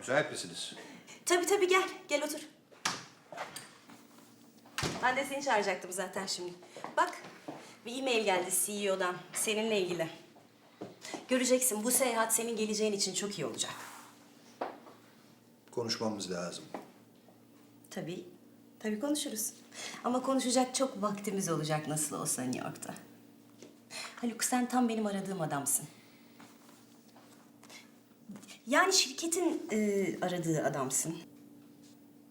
Müsait misiniz? Tabii tabii gel. Gel otur. Ben de seni çağıracaktım zaten şimdi. Bak bir e-mail geldi CEO'dan seninle ilgili. Göreceksin bu seyahat senin geleceğin için çok iyi olacak. Konuşmamız lazım. Tabii. Tabii konuşuruz. Ama konuşacak çok vaktimiz olacak nasıl olsa New York'ta. Haluk sen tam benim aradığım adamsın. Yani şirketin e, aradığı adamsın.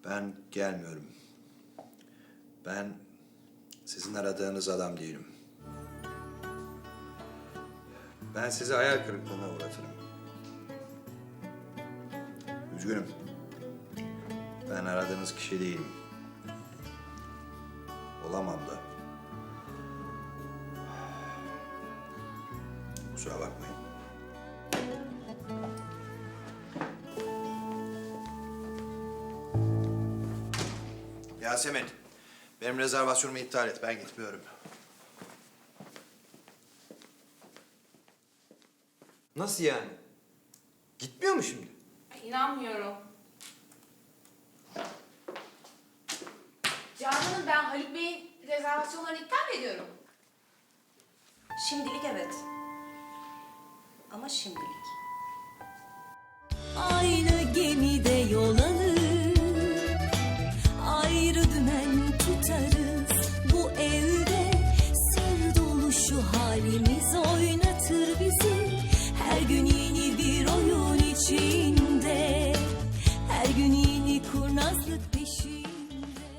Ben gelmiyorum. Ben sizin aradığınız adam değilim. Ben sizi hayal kırıklığına uğratırım. Üzgünüm. Ben aradığınız kişi değilim. Olamam da. Kusura bakmayın. Yasemin, benim rezervasyonumu iptal et. Ben gitmiyorum. Nasıl yani? Gitmiyor mu şimdi? İnanmıyorum. Canan'ım ben Haluk Bey'in rezervasyonlarını iptal ediyorum. Şimdilik evet. Ama şimdilik. Halimiz oynatır bizi. Her gün yeni bir oyun içinde. Her gün yeni kurnazlık peşinde.